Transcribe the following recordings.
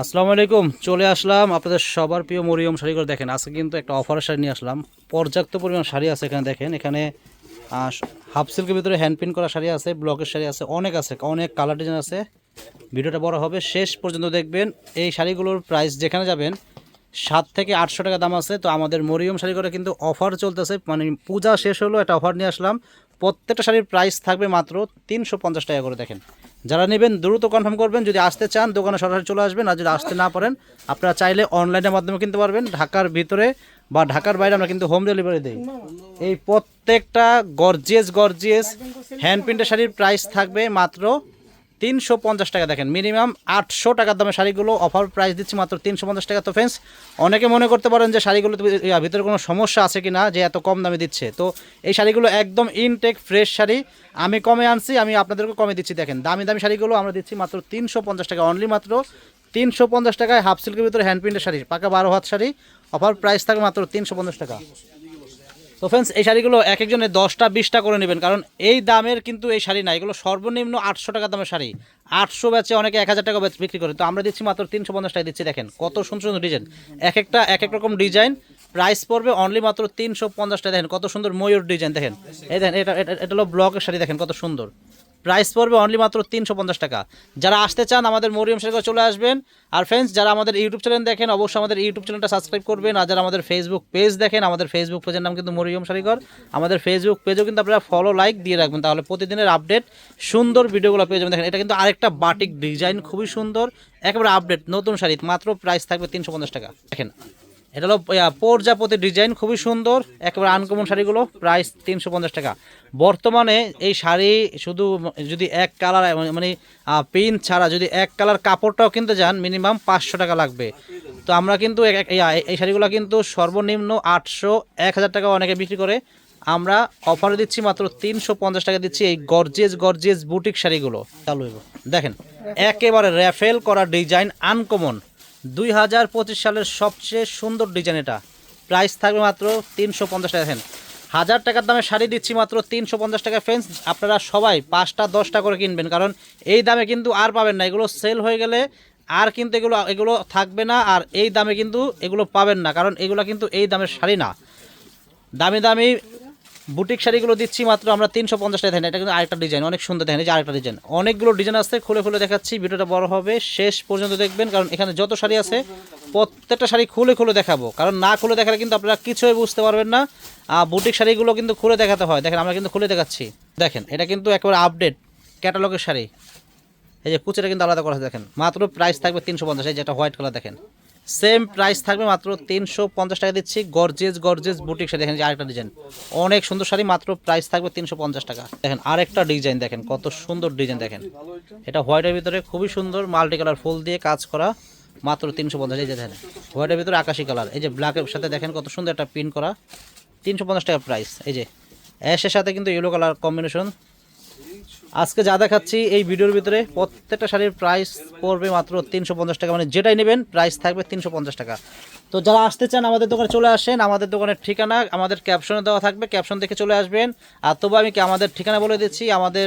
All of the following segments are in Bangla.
আসসালামু আলাইকুম, চলে আসলাম আপনাদের সবার প্রিয় মরিয়ম শাড়ি করে দেখেন। আজকে কিন্তু একটা অফারের শাড়ি নিয়ে আসলাম। পর্যাপ্ত পরিমাণ শাড়ি আছে এখানে দেখেন। এখানে হাফ সিল্কের ভিতরে হ্যান্ড করা শাড়ি আছে ব্লকের শাড়ি আছে, অনেক আছে, অনেক কালার ডিজাইন আছে। ভিডিওটা বড় হবে, শেষ পর্যন্ত দেখবেন। এই শাড়িগুলোর প্রাইস যেখানে যাবেন, সাত থেকে আটশো টাকা দাম আছে। তো আমাদের মরিয়ম শাড়ি করে কিন্তু অফার চলতেছে মানে পূজা শেষ হলো, একটা অফার নিয়ে আসলাম। প্রত্যেকটা শাড়ির প্রাইস থাকবে মাত্র তিনশো পঞ্চাশ টাকা করে, দেখেন। যারা নেবেন, দ্রুত কনফার্ম করবেন, যদি আসতে চান, দোকানে সরাসরি চলে আসবেন, আর যদি আসতে না পারেন, আপনারা চাইলে অনলাইনের মাধ্যমে কিনতে পারবেন। ঢাকার ভিতরে বা ঢাকার বাইরে আমরা কিন্তু হোম ডেলিভারি দিই। এই প্রত্যেকটা গর্জিয়াস গর্জিয়াস হ্যান্ড প্রিন্টের শাড়ির প্রাইস থাকবে মাত্র তিনশো পঞ্চাশ টাকা দেখেন। মিনিমাম আটশো টাকার দামে শাড়িগুলো অফার প্রাইস দিচ্ছি মাত্র তিনশো পঞ্চাশ টাকা। তো ফ্রেন্ডস অনেকে মনে করতে পারেন যে শাড়িগুলো ভিতরে কোনো সমস্যা আছে কি না যে এত কম দামে দিচ্ছে। তো এই শাড়িগুলো একদম ইনটেক ফ্রেশ শাড়ি। আমি কমে আনছি, আমি আপনাদেরকে কমে দিচ্ছি। দেখেন, দামি দামি শাড়িগুলো আমরা দিচ্ছি মাত্র তিনশো পঞ্চাশ টাকা। অনলি মাত্র তিনশো পঞ্চাশ টাকায় হাফ সিল্কের ভিতরে হ্যান্ড প্রিন্টের শাড়ি, পাকা বারো হাত শাড়ি। অফার প্রাইস থাকে মাত্র তিনশো পঞ্চাশ টাকা। তো ফ্রেন্ডস এই শাড়িগুলো এক একজনের দশটা, বিশটা করে নেবেন। কারণ এই দামের কিন্তু এই শাড়ি না, এগুলো সর্বনিম্ন আটশো টাকা দামের শাড়ি। আটশো ব্যাচে অনেকে এক হাজার টাকা ব্যাচ বিক্রি করে। তো আমরা দিচ্ছি মাত্র তিনশো পঞ্চাশ টাকা দিচ্ছি, দেখেন কত সুন্দর সুন্দর ডিজাইন এক একটা এক এক রকম ডিজাইন প্রাইস পড়বে অনলি মাত্র তিনশো পঞ্চাশ টাকা দেখেন কত সুন্দর ময়ূর ডিজাইন দেখেন। এই দেখেন, এটা এটা এটা হলো ব্লকের শাড়ি, দেখেন কত সুন্দর। প্রাইস পড়বে অনলি মাত্র তিনশো পঞ্চাশ টাকা। যারা আসতে চান, আমাদের মরিয়ম শাড়ি চলে আসবেন। আর ফ্রেন্ডস যারা আমাদের ইউটিউব চ্যানেল দেখেন, অবশ্যই আমাদের ইউটিউব চ্যানেলটা সাবস্ক্রাইব করবেন। আর যারা আমাদের ফেসবুক পেজ দেখেন, আমাদের ফেসবুক পেজের নাম কিন্তু মরিয়ম শাড়িঘর আমাদের ফেসবুক পেজও কিন্তু আপনারা ফলো লাইক দিয়ে রাখবেন। তাহলে প্রতিদিনের আপডেট সুন্দর ভিডিওগুলো পেয়ে যাবেন। দেখেন, এটা কিন্তু আরেকটা বাটিক ডিজাইন খুবই সুন্দর। একেবারে আপডেট নতুন শাড়ি, মাত্র প্রাইস থাকবে তিনশো পঞ্চাশ টাকা। দেখেন এটা হলো প্রজাপতি ডিজাইন খুবই সুন্দর, একেবারে আনকমন শাড়িগুলো প্রাইস তিনশো পঞ্চাশ টাকা। বর্তমানে এই শাড়ি শুধু যদি এক কালার মানে পিন ছাড়া যদি এক কালার কাপড়টাও কিনতে যান মিনিমাম পাঁচশো টাকা লাগবে। তো আমরা কিন্তু এই শাড়িগুলো কিন্তু সর্বনিম্ন আটশো, এক হাজার টাকা অনেকে বিক্রি করে। আমরা অফারে দিচ্ছি মাত্র তিনশো পঞ্চাশ টাকা দিচ্ছি এই গর্জিয়াস গর্জেস বুটিক শাড়িগুলো। চালু দেখেন, একেবারে র্যাফেল করা ডিজাইন আনকমন দুই হাজার পঁচিশ সালের সবচেয়ে সুন্দর ডিজাইন এটা। প্রাইস থাকবে মাত্র তিনশো পঞ্চাশ টাকা। দেখেন, হাজার টাকার দামে শাড়ি দিচ্ছি মাত্র তিনশো পঞ্চাশ টাকা। ফ্রেন্ডস, আপনারা সবাই পাঁচটা, দশটা করে কিনবেন, কারণ এই দামে কিন্তু আর পাবেন না। এগুলো সেল হয়ে গেলে আর কিন্তু এগুলো এগুলো থাকবে না, আর এই দামে কিন্তু এগুলো পাবেন না, কারণ এগুলো কিন্তু এই দামের শাড়ি না। দামি দামি বুটিক শাড়িগুলো দিচ্ছি মাত্র আমরা তিনশো পঞ্চাশ টাকা এটা কিন্তু আরেকটা ডিজাইন অনেক সুন্দর দেখেন যে আরেকটা ডিজাইন অনেকগুলো ডিজাইন আছে, খুলে খুলে দেখাচ্ছি, ভিডিওটা বড় হবে। শেষ পর্যন্ত দেখবেন, কারণ এখানে যত শাড়ি আছে, প্রত্যেকটা শাড়ি খুলে খুলে দেখাবো। কারণ না খুলে দেখালে কিন্তু আপনারা কিছুই বুঝতে পারবেন না। বুটিক শাড়িগুলো কিন্তু খুলে দেখাতে হয়। দেখেন, আমরা কিন্তু খুলে দেখাচ্ছি। দেখেন, এটা কিন্তু একেবারে আপডেট ক্যাটালগের শাড়ি। এই যে কুচিটা কিন্তু আলাদা করা দেখেন। মাত্র প্রাইস থাকবে তিনশো পঞ্চাশ, এই যেটা হোয়াইট কালার দেখেন। সেম প্রাইস থাকবে মাত্র তিনশো পঞ্চাশ টাকা দিচ্ছি। Gorgeous gorgeous boutique sari. দেখেন আরেকটা ডিজাইন অনেক সুন্দর শাড়ি, মাত্র প্রাইস থাকবে তিনশো পঞ্চাশ টাকা। দেখেন আরেকটা ডিজাইন দেখেন, কত সুন্দর ডিজাইন দেখেন। এটা হোয়াইটের ভিতরে খুবই সুন্দর মাল্টি কালার ফুল দিয়ে কাজ করা, মাত্র তিনশো পঞ্চাশ। এই যে দেখেন হোয়াইটের ভিতরে আকাশি কালার এই যে ব্ল্যাকের সাথে দেখেন কত সুন্দর একটা প্রিন্ট করা, তিনশো পঞ্চাশ টাকা প্রাইস এই যে অ্যাশের সাথে কিন্তু ইয়েলো কালার কম্বিনেশন আজকে যা দেখাচ্ছি, এই ভিডিওর ভিতরে প্রত্যেকটা শাড়ির প্রাইস পড়বে মাত্র তিনশো পঞ্চাশ টাকা মানে যেটাই নেবেন প্রাইস থাকবে তিনশো পঞ্চাশ টাকা। তো যারা আসতে চান আমাদের দোকানে চলে আসেন, আমাদের দোকানের ঠিকানা, আমাদের ক্যাপশনে দেওয়া থাকবে ক্যাপশন দেখে চলে আসবেন। আর তবু আমি কি আমাদের ঠিকানা বলে দিচ্ছি, আমাদের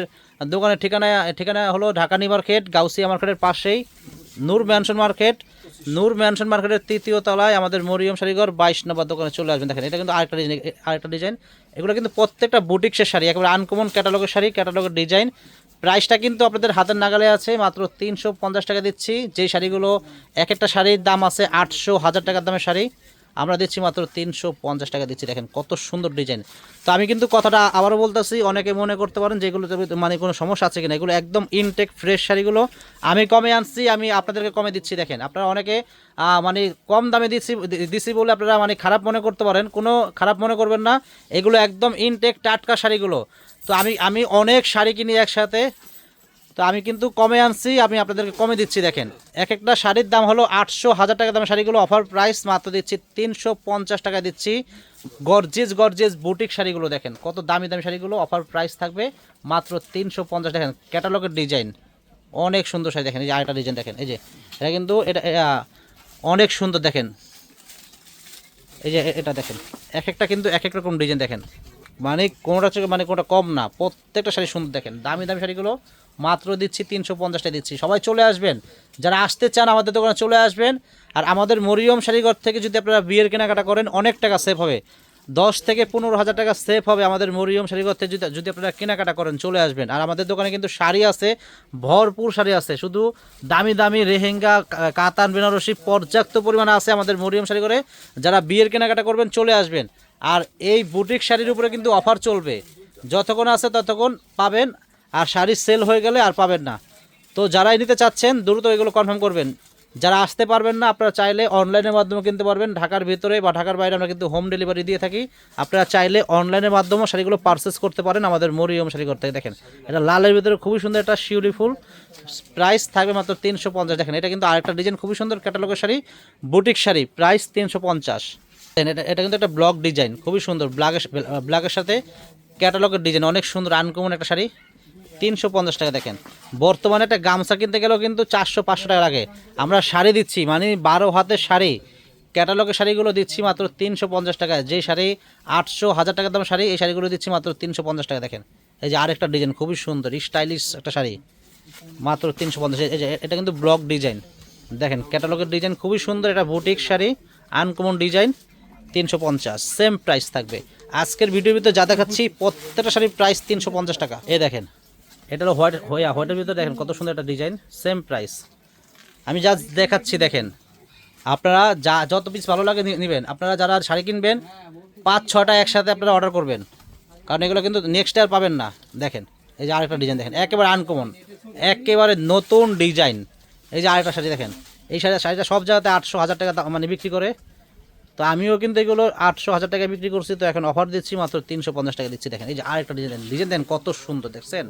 দোকানের ঠিকানা ঠিকানা হলো ঢাকা নিউ মার্কেট, গাউসিয়া মার্কেটের পাশেই, Noor mansion market. Noor mansion মার্কেটের তৃতীয় তলায় আমাদের মরিয়ম শাড়িঘর বাইশ নম্বর দোকানে চলে আসবেন। দেখেন, এটা কিন্তু আরেকটা ডিজাইন আরেকটা ডিজাইন এগুলো কিন্তু প্রত্যেকটা বুটিক্সের শাড়ি, একেবারে আনকমন ক্যাটালগের শাড়ি ক্যাটালগের ডিজাইন প্রাইসটা কিন্তু আপনাদের হাতের নাগালে আছে, মাত্র তিনশো পঞ্চাশ টাকা দিচ্ছি। যে শাড়িগুলো এক একটা শাড়ির দাম আছে আটশো হাজার টাকার দামের শাড়ি। আমরা দিচ্ছি মাত্র তিনশো পঞ্চাশ টাকা দিচ্ছি, দেখেন কত সুন্দর ডিজাইন তো আমি কিন্তু কথাটা আবারও বলতেছি, অনেকে মনে করতে পারেন যেগুলোতে মানে কোনো সমস্যা আছে কিনা, এগুলো একদম ইনটেক ফ্রেশ শাড়িগুলো। আমি কমে আনছি, আমি আপনাদেরকে কমে দিচ্ছি, দেখেন, আপনারা অনেকে মানে কম দামে দিচ্ছি দিচ্ছি বলে আপনারা মানে খারাপ মনে করতে পারেন, কোনো খারাপ মনে করবেন না, এগুলো একদম ইনটেক টাটকা শাড়িগুলো। তো আমি আমি অনেক শাড়ি কিনি একসাথে তো আমি কিন্তু কমে আনছি, আমি আপনাদেরকে কমে দিচ্ছি, দেখেন। এক একটা শাড়ির দাম হলো আটশো হাজার টাকা দামের শাড়িগুলো অফার প্রাইস মাত্র দিচ্ছি তিনশো পঞ্চাশ টাকা দিচ্ছি। গর্জেস গর্জেস বুটিক শাড়িগুলো দেখেন, কত দামি দামি শাড়িগুলো অফার প্রাইস থাকবে মাত্র তিনশো পঞ্চাশ, দেখেন ক্যাটালগের ডিজাইন অনেক সুন্দর শাড়ি দেখেন, এই যে আরেকটা ডিজাইন দেখেন, এই যে, এটা কিন্তু, এটা অনেক সুন্দর দেখেন। এই যে এটা দেখেন এক একটা কিন্তু এক এক রকম ডিজাইন দেখেন। মানে কোনোটা থেকে মানে কোনোটা কম না। প্রত্যেকটা শাড়ি সুন্দর দেখেন। দামি দামি শাড়িগুলো মাত্র দিচ্ছি তিনশো পঞ্চাশটা দিচ্ছি। সবাই চলে আসবেন। যারা আসতে চান আমাদের দোকানে চলে আসবেন। আর আমাদের মরিয়ম শাড়িঘর থেকে যদি আপনারা বিয়ের কেনাকাটা করেন, অনেক টাকা সেভ হবে। দশ থেকে পনেরো হাজার টাকা সেভ হবে আমাদের মরিয়ম শাড়িঘর থেকে যদি যদি আপনারা কেনাকাটা করেন, চলে আসবেন। আর আমাদের দোকানে কিন্তু শাড়ি আছে, ভরপুর শাড়ি আছে। শুধু দামি দামি রেহেঙ্গা কাতান, বেনারসি পর্যাপ্ত পরিমাণে আছে আমাদের মরিয়ম শাড়ি করে যারা বিয়ের কেনাকাটা করবেন, চলে আসবেন। আর এই বুটিক শাড়ির উপরে কিন্তু অফার চলবে। যতক্ষণ আছে ততক্ষণ পাবেন, আর শাড়ি সেল হয়ে গেলে আর পাবেন না। তো যারাই নিতে চাচ্ছেন, দ্রুত এগুলো কনফার্ম করবেন। যারা আসতে পারবেন না, আপনারা চাইলে অনলাইনের মাধ্যমে কিনতে পারবেন। ঢাকার ভিতরে বা ঢাকার বাইরে আমরা কিন্তু হোম ডেলিভারি দিয়ে থাকি। আপনারা চাইলে অনলাইনের মাধ্যমেও শাড়িগুলো পারচেস করতে পারেন আমাদের মরিয়ম শাড়ি করতে দেখেন। এটা লালের ভিতরে খুবই সুন্দর একটা শিউলি ফুল। প্রাইস থাকবে মাত্র তিনশো পঞ্চাশ। দেখেন, এটা কিন্তু আরেকটা ডিজাইন খুবই সুন্দর ক্যাটালগের শাড়ি, বুটিক শাড়ি প্রাইস তিনশো পঞ্চাশ। এটা এটা কিন্তু একটা ব্লক ডিজাইন খুবই সুন্দর। ব্ল্যাকের ব্ল্যাকের সাথে ক্যাটালগের ডিজাইন অনেক সুন্দর আনকমন একটা শাড়ি। তিনশো পঞ্চাশ টাকা দেখেন। বর্তমানে একটা গামছা কিনতে গেলেও কিন্তু চারশো পাঁচশো টাকা লাগে। আমরা শাড়ি দিচ্ছি মানে বারো হাতের শাড়ি। ক্যাটালগের শাড়িগুলো দিচ্ছি মাত্র তিনশো পঞ্চাশ টাকায় যে শাড়ি আটশো হাজার টাকা দাম শাড়ি, এই শাড়িগুলো দিচ্ছি মাত্র তিনশো পঞ্চাশ টাকা দেখেন। এই যে আরেকটা ডিজাইন খুবই সুন্দর স্টাইলিশ একটা শাড়ি। মাত্র তিনশো পঞ্চাশ, এই যে এটা কিন্তু ব্লক ডিজাইন দেখেন ক্যাটালগের ডিজাইন খুবই সুন্দর, এটা বুটিক শাড়ি আনকমন ডিজাইন তিনশো পঞ্চাশ সেম প্রাইস থাকবে। আজকের ভিডিওর ভিতরে যা দেখাচ্ছি, প্রত্যেকটা শাড়ির প্রাইস তিনশো পঞ্চাশ টাকা। এ দেখেন। এটা হলো হোয়াইট হোয়া হোয়াইটের ভিতরে দেখেন কত সুন্দর একটা ডিজাইন সেম প্রাইস আমি যা দেখাচ্ছি, দেখেন। আপনারা যা, যত পিস ভালো লাগে নিবেন, আপনারা যারা শাড়ি কিনবেন, পাঁচ ছটা একসাথে আপনারা অর্ডার করবেন। কারণ এগুলো কিন্তু নেক্সট আর পাবেন না। দেখেন, এই যে আরেকটা ডিজাইন দেখেন, একেবারে আনকমন একেবারে নতুন ডিজাইন এই যে আরেকটা শাড়ি দেখেন, এই শাড়ি শাড়িটা সব জায়গাতে আটশো, হাজার টাকা মানে বিক্রি করে। তো আমিও কিন্তু এগুলো আটশো হাজার টাকায় বিক্রি করছি, তো এখন অফার দিচ্ছি, মাত্র তিনশো পঞ্চাশ টাকা দিচ্ছি। দেখেন, এই যে আরেকটা ডিজাইন ডিজাইন দেন কত সুন্দর, দেখছেন?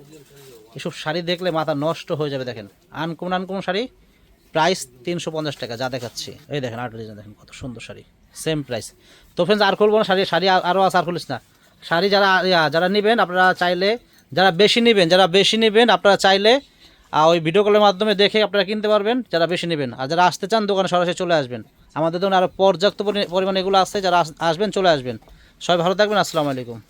এসব শাড়ি দেখলে মাথা নষ্ট হয়ে যাবে, দেখেন। আনকমন আনকমন শাড়ি প্রাইস তিনশো পঞ্চাশ টাকা, যা দেখাচ্ছি। এই দেখেন, আরেকটা ডিজাইন দেখেন কত সুন্দর শাড়ি সেম প্রাইস তো ফ্রেন্ডস আর খুলবো না, শাড়ি শাড়ি আর- আরও আছে, আর খুলিস না। শাড়ি যারা যারা নেবেন, আপনারা চাইলে, যারা বেশি নেবেন, যারা বেশি নেবেন, আপনারা চাইলে আহ, ওই ভিডিও কলের মাধ্যমে দেখে আপনারা কিনতে পারবেন যারা বেশি নেবেন। আর যারা আসতে চান দোকানে সরাসরি চলে আসবেন। আমাদের দোকানে আরও পর্যাপ্ত পরি- পরিমাণে এগুলো আসছে যারা আসবেন চলে আসবেন। সবাই ভালো থাকবেন আসসালামু আলাইকুম।